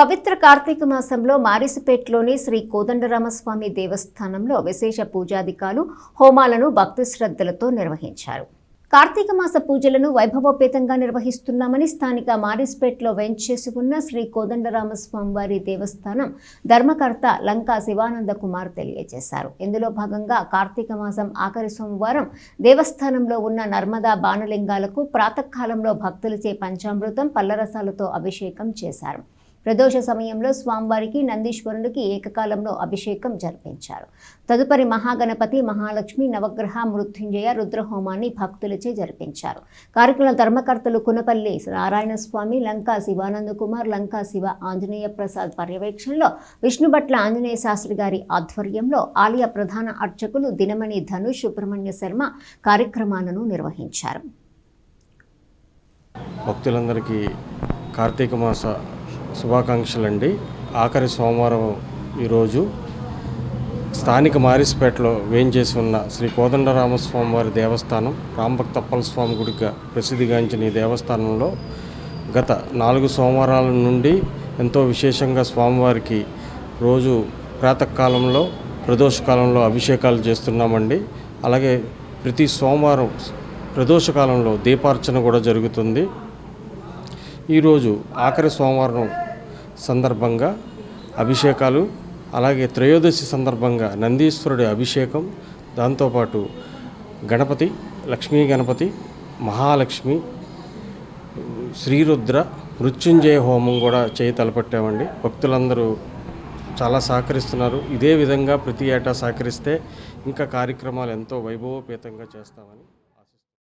పవిత్ర కార్తీక మాసంలో మారిసిపేట్లోని శ్రీ కోదండరామస్వామి దేవస్థానంలో విశేష పూజాధికాలు హోమాలను భక్తి శ్రద్ధలతో నిర్వహించారు. కార్తీక మాస పూజలను వైభవోపేతంగా నిర్వహిస్తున్నామని స్థానిక మారిస్పేట్లో వెంచేసి ఉన్న శ్రీ కోదండరామస్వామి వారి దేవస్థానం ధర్మకర్త లంకా శివానంద కుమార్ తెలియజేశారు. ఇందులో భాగంగా కార్తీక మాసం ఆఖరి సోమవారం దేవస్థానంలో ఉన్న నర్మదా బాణలింగాలకు ప్రాతకాలంలో భక్తులచే పంచామృతం పల్లరసాలతో అభిషేకం చేశారు. ప్రదోష సమయంలో స్వామివారికి నందీశ్వరునికి ఏకకాలంలో అభిషేకం జరిపించారు. తదుపరి మహాగణపతి మహాలక్ష్మి నవగ్రహ మృత్యుంజయ రుద్రహోమాన్ని భక్తులచే జరిపించారు. కార్యక్రమ ధర్మకర్తలు కునపల్లి నారాయణ స్వామి లంకా శివానంద కుమార్ లంకా శివ ఆంజనేయ ప్రసాద్ పర్యవేక్షణలో విష్ణుభట్ల ఆంజనేయ శాస్త్రి గారి ఆధ్వర్యంలో ఆలయ ప్రధాన అర్చకులు దినమణి ధనుష్ సుబ్రహ్మణ్య శర్మ కార్యక్రమాలను నిర్వహించారు. భక్తులందరికీ కార్తీక మాస శుభాకాంక్షలండి. ఆఖరి సోమవారం ఈరోజు స్థానిక మారిస్పేటలో వేయించేసి ఉన్న శ్రీ కోదండరామస్వామి వారి దేవస్థానం రాంభక్తప్పల స్వామి గుడిగా ప్రసిద్ధిగాంచిన ఈ దేవస్థానంలో గత నాలుగు సోమవారాల నుండి ఎంతో విశేషంగా స్వామివారికి రోజు ప్రాతకాలంలో ప్రదోషకాలంలో అభిషేకాలు చేస్తున్నామండి. అలాగే ప్రతి సోమవారం ప్రదోషకాలంలో దీపార్చన కూడా జరుగుతుంది. ఈరోజు ఆఖరి సోమవారం సందర్భంగా అభిషేకాలు అలాగే త్రయోదశి సందర్భంగా నందీశ్వరుడి అభిషేకం దాంతోపాటు గణపతి లక్ష్మీ గణపతి మహాలక్ష్మి శ్రీరుద్ర మృత్యుంజయ హోమం కూడా చేయి తలపెట్టామండి. భక్తులందరూ చాలా సహకరిస్తున్నారు. ఇదే విధంగా ప్రతి ఏటా సహకరిస్తే ఇంకా కార్యక్రమాలు ఎంతో వైభవోపేతంగా చేస్తామని